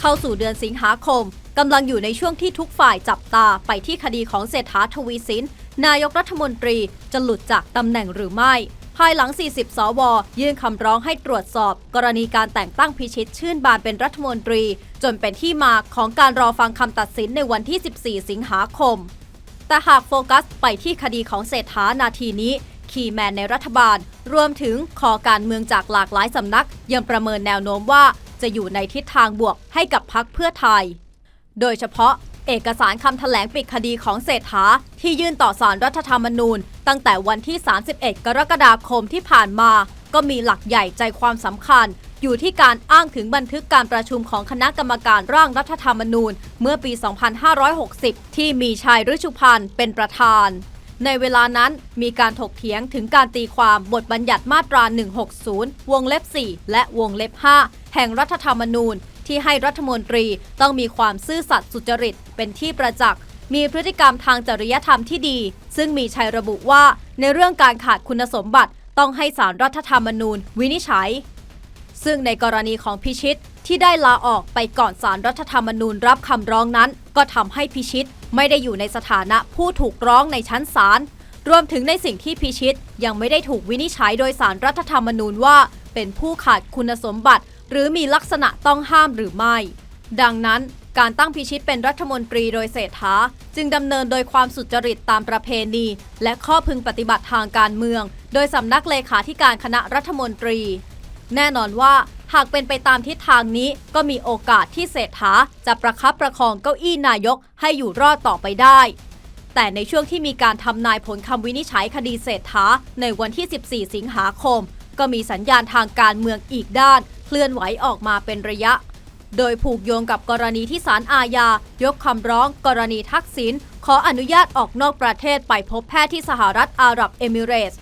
เข้าสู่เดือนสิงหาคมกำลังอยู่ในช่วงที่ทุกฝ่ายจับตาไปที่คดีของเศรษฐาทวีสิน นายกรัฐมนตรีจะหลุดจากตำแหน่งหรือไม่ ภายหลัง 40 สว ยื่นคำร้องให้ตรวจสอบ กรณีการแต่งตั้งพิชิตชื่นบานเป็นรัฐมนตรี จนเป็นที่มาของการรอฟังคำตัดสินในวันที่ 14 สิงหาคม แต่หากโฟกัสไปที่คดีของเศรษฐานาทีนี้คีแมนในรัฐบาล รวมถึงคอการเมืองจากหลากหลายสำนัก ยังประเมินแนวโน้มว่า จะอยู่ในทิศทางบวกให้กับพักเพื่อไทย โดยเฉพาะเอกสารคำแถลงปิดคดีของเศรษฐาที่ยื่นต่อสารรัฐธรรมนูญ ตั้งแต่วันที่ 31 กรกฎาคมที่ผ่านมา ก็มีหลักใหญ่ใจความสำคัญ อยู่ที่การอ้างถึงบันทึกการประชุมของคณะกรรมการร่างรัฐธรรมนูญ เมื่อปี 2560 ที่มีชายฤชุพันธ์เป็นประธาน ในเวลานั้นมีการถกเถียงถึงการตีความบทบัญญัติมาตรา 160 วงเล็บ 4 และวงเล็บ 5 แห่งรัฐธรรมนูญ ที่ให้รัฐมนตรีต้องมีความซื่อสัตย์สุจริต เป็นที่ประจักษ์มีพฤติกรรมทางจริยธรรมที่ดี ซึ่งมีชัยระบุว่าในเรื่องการขาดคุณสมบัติต้องให้สารรัฐธรรมนูญวินิจฉัย ซึ่งในกรณีของพิชิตที่ได้ลาออกไปก่อนสารรัฐธรรมนูญรับคำร้องนั้น ก็ทำให้พิชิตไม่ได้อยู่ในสถานะผู้ถูกร้องในชั้นศาลรวมถึงในสิ่งที่พิชิตยังไม่ได้ถูกวินิจฉัยโดยสารรัฐธรรมนูญว่า เป็นผู้ขาดคุณสมบัติ หรือมีลักษณะต้องห้ามหรือไม่ ดังนั้นการตั้งพิชิตเป็นรัฐมนตรีโดยเศรษฐา จึงดำเนินโดยความสุจริตตามประเพณี และข้อพึงปฏิบัติทางการเมือง โดยสำนักเลขาธิการคณะรัฐมนตรี แน่นอนว่าหากเป็นไปตามทิศทางนี้ก็มีโอกาสที่เศรษฐาจะประคับประคองเก้าอี้นายกให้อยู่รอดต่อไปได้ แต่ในช่วงที่มีการทำนายผลคำวินิจฉัยคดีเศรษฐาในวันที่ 14 สิงหาคม ก็มีสัญญาณทางการเมืองอีกด้าน เคลื่อนไหวออกมาเป็นระยะ โดยผูกโยงกับกรณีที่ศาลอาญายกคำร้อง กรณีทักษิณขออนุญาตออกนอกประเทศไปพบแพทย์ที่สหรัฐอาหรับเอมิเรตส์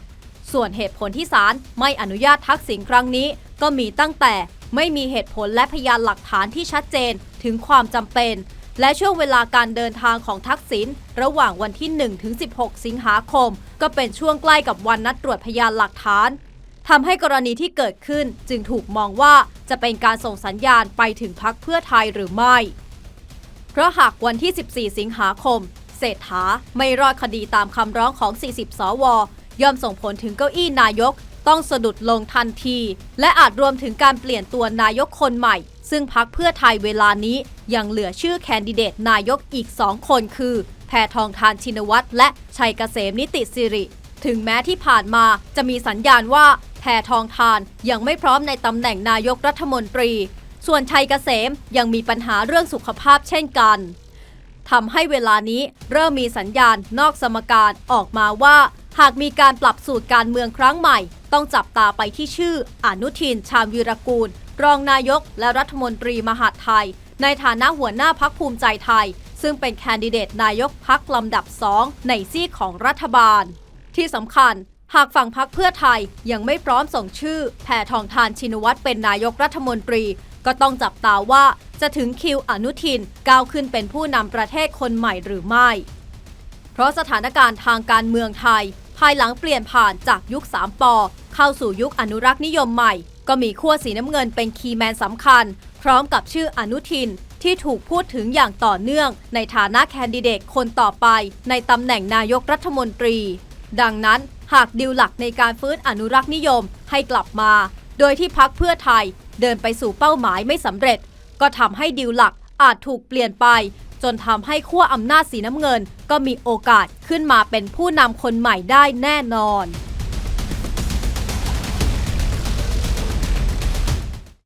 ส่วนเหตุผลที่ศาลไม่อนุญาตทักษิณครั้งนี้ ก็มีตั้งแต่ไม่มีเหตุผลและพยานหลักฐานที่ชัดเจนถึงความจำเป็น และช่วงเวลาการเดินทางของทักษิณระหว่างวันที่1ถึง16 สิงหาคม ก็เป็นช่วงใกล้กับวันนัดตรวจพยานหลักฐาน ทำให้กรณีที่เกิดขึ้นจึงถูกมองว่าจะเป็นการส่งสัญญาณไปถึงพักเพื่อไทยหรือไม่ เพราะหากวันที่ 14 สิงหาคม เศรษฐาไม่รอดคดีตามคำร้องของ 40 สว ย่อมส่งผลถึงเก้าอี้นายกต้องสะดุดลงทันที และอาจรวมถึงการเปลี่ยนตัวนายกคนใหม่ ซึ่งพักเพื่อไทยเวลานี้ยังเหลือชื่อแคนดิเดตนายกอีก2คนคือ แพทองทานชินวัตรและชัยเกษมนิติสิริ ถึงแม้ที่ผ่านมาจะมีสัญญาณว่าแพทองทานยังไม่พร้อมในตำแหน่งนายกรัฐมนตรี ส่วนชัยเกษมยังมีปัญหาเรื่องสุขภาพเช่นกันทำให้เวลานี้เริ่มมีสัญญาณนอกสมการออกมาว่า หากมีการปรับสูตรการเมืองครั้งใหม่ ต้องจับตาไปที่ชื่ออนุทินชาญวีรกูล รองนายกและรัฐมนตรีมหาดไทย ในฐานะหัวหน้าพักภูมิใจไทย ซึ่งเป็นแคนดิเดตนายกพักลำดับสองในซีกของรัฐบาล ที่สำคัญ หากฝั่งพักเพื่อไทยยังไม่พร้อมส่งชื่อ แพทองทานชินวัตรเป็นนายกรัฐมนตรี ก็ต้องจับตาว่าจะถึงคิวอนุทินก้าวขึ้นเป็นผู้นำประเทศคนใหม่หรือไม่ เพราะสถานการณ์ทางการเมืองไทย ภายหลังเปลี่ยนผ่านจากยุค 3ปอเข้าสู่ยุคอนุรักษ์นิยมใหม่ ก็มีขั้วสีน้ำเงินเป็นคีย์แมนสำคัญ พร้อมกับชื่ออนุทินที่ถูกพูดถึงอย่างต่อเนื่อง ในฐานะแคนดิเดตคนต่อไป ในตำแหน่งนายกรัฐมนตรี ดังนั้นหากดิวหลักในการฟื้นอนุรักษ์นิยมให้กลับมา โดยที่พักเพื่อไทยเดินไปสู่เป้าหมายไม่สำเร็จ ก็ทำให้ดิวหลักอาจถูกเปลี่ยนไป จนทำให้ขั้วอำนาจสีน้ำเงิน ก็มีโอกาสขึ้นมาเป็นผู้นำคนใหม่ได้แน่นอน